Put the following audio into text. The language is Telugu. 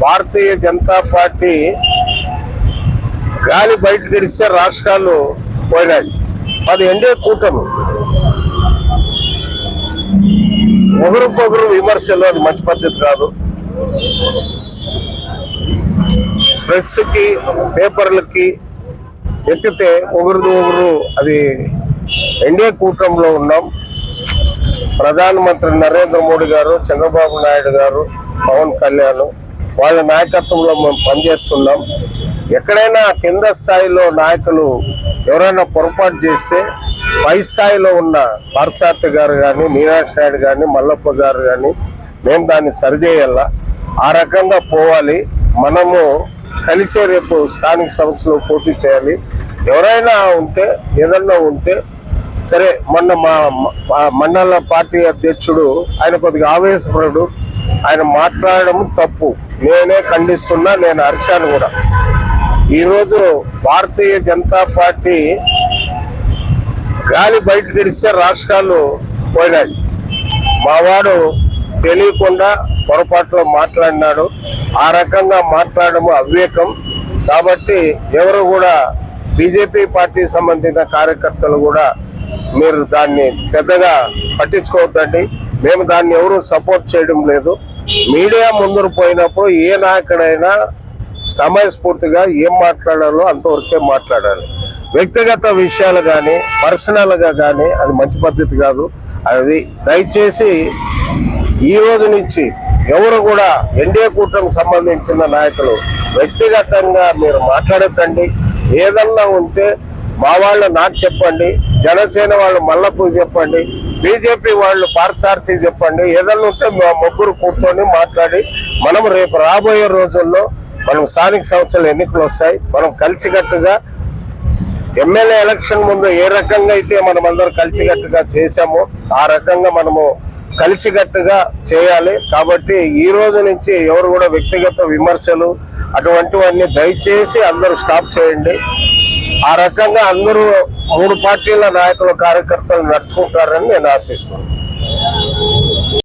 భారతీయ జనతా పార్టీ గాలి బయట గడిస్తే రాష్ట్రాలు పోయినాయి. అది ఎండే కూటమి. ఒకరికొకరు విమర్శలు అది మంచి పద్ధతి కాదు. ప్రెస్కి పేపర్లకి ఎక్కితే ఒకరిది ఒకరు అది ఎన్డీఏ కూటమిలో ఉన్నాం. ప్రధానమంత్రి నరేంద్ర మోడీ గారు చంద్రబాబు నాయుడు గారు పవన్ కళ్యాణ్ వాళ్ళ నాయకత్వంలో మేము పనిచేస్తున్నాం. ఎక్కడైనా కింద స్థాయిలో నాయకులు ఎవరైనా పొరపాటు చేస్తే పై స్థాయిలో ఉన్న పార్థసారథి గారు కానీ మీనాక్షి నాయుడు కానీ మల్లప్ప గారు కానీ మేము దాన్ని సరిచేయాల? ఆ రకంగా పోవాలి. మనము కలిసే రేపు స్థానిక సంస్థలో పోటీ చేయాలి. ఎవరైనా ఉంటే ఏదన్నా ఉంటే సరే మొన్న మా మా మండల పార్టీ అధ్యక్షుడు ఆయన కొద్దిగా ఆవేశపడు ఆయన మాట్లాడడం తప్పు. నేనే ఖండిస్తున్నా నేను అరిశాను కూడా. ఈరోజు భారతీయ జనతా పార్టీ గాలి బయట గడిస్తే రాష్ట్రాలు పోయినాయి. మావాడు తెలియకుండా పొరపాటులో మాట్లాడినాడు. ఆ రకంగా మాట్లాడడం అవివేకం. కాబట్టి ఎవరు కూడా బీజేపీ పార్టీ సంబంధించిన కార్యకర్తలు కూడా మీరు దాన్ని పెద్దగా పట్టించుకోవద్దండి. మేము దాన్ని ఎవరు సపోర్ట్ చేయడం లేదు. మీడియా ముందరు పోయినప్పుడు ఏ నాయకుడైనా సమయస్ఫూర్తిగా ఏం మాట్లాడాలో అంతవరకే మాట్లాడాలి. వ్యక్తిగత విషయాలు కానీ పర్సనల్గా కానీ అది మంచి పద్ధతి కాదు. అది దయచేసి ఈ రోజు నుంచి ఎవరు కూడా ఎన్డీఏ కూటమికి సంబంధించిన నాయకులు వ్యక్తిగతంగా మీరు మాట్లాడకండి. ఏదన్నా ఉంటే మా వాళ్ళు నాకు చెప్పండి జనసేన వాళ్ళు మల్లపూ చెప్పండి బీజేపీ వాళ్ళు పార్థసారథి చెప్పండి ఏదన్నా ఉంటే మా ముగ్గురు కూర్చొని మాట్లాడి మనం రేపు రాబోయే రోజుల్లో మనం స్థానిక సంస్థల ఎన్నికలు వస్తాయి మనం కలిసికట్టుగా ఎమ్మెల్యే ఎలక్షన్ ముందు ఏ రకంగా అయితే మనం అందరం కలిసికట్టుగా చేశామో ఆ రకంగా మనము కలిసికట్టుగా చేయాలి. కాబట్టి ఈ రోజు నుంచి ఎవరు కూడా వ్యక్తిగత విమర్శలు అటువంటివన్నీ దయచేసి అందరూ స్టాప్ చేయండి. ఆ రకంగా అందరూ మూడు పార్టీల నాయకులు కార్యకర్తలు నడుచుకుంటారని నేను ఆశిస్తున్నాను.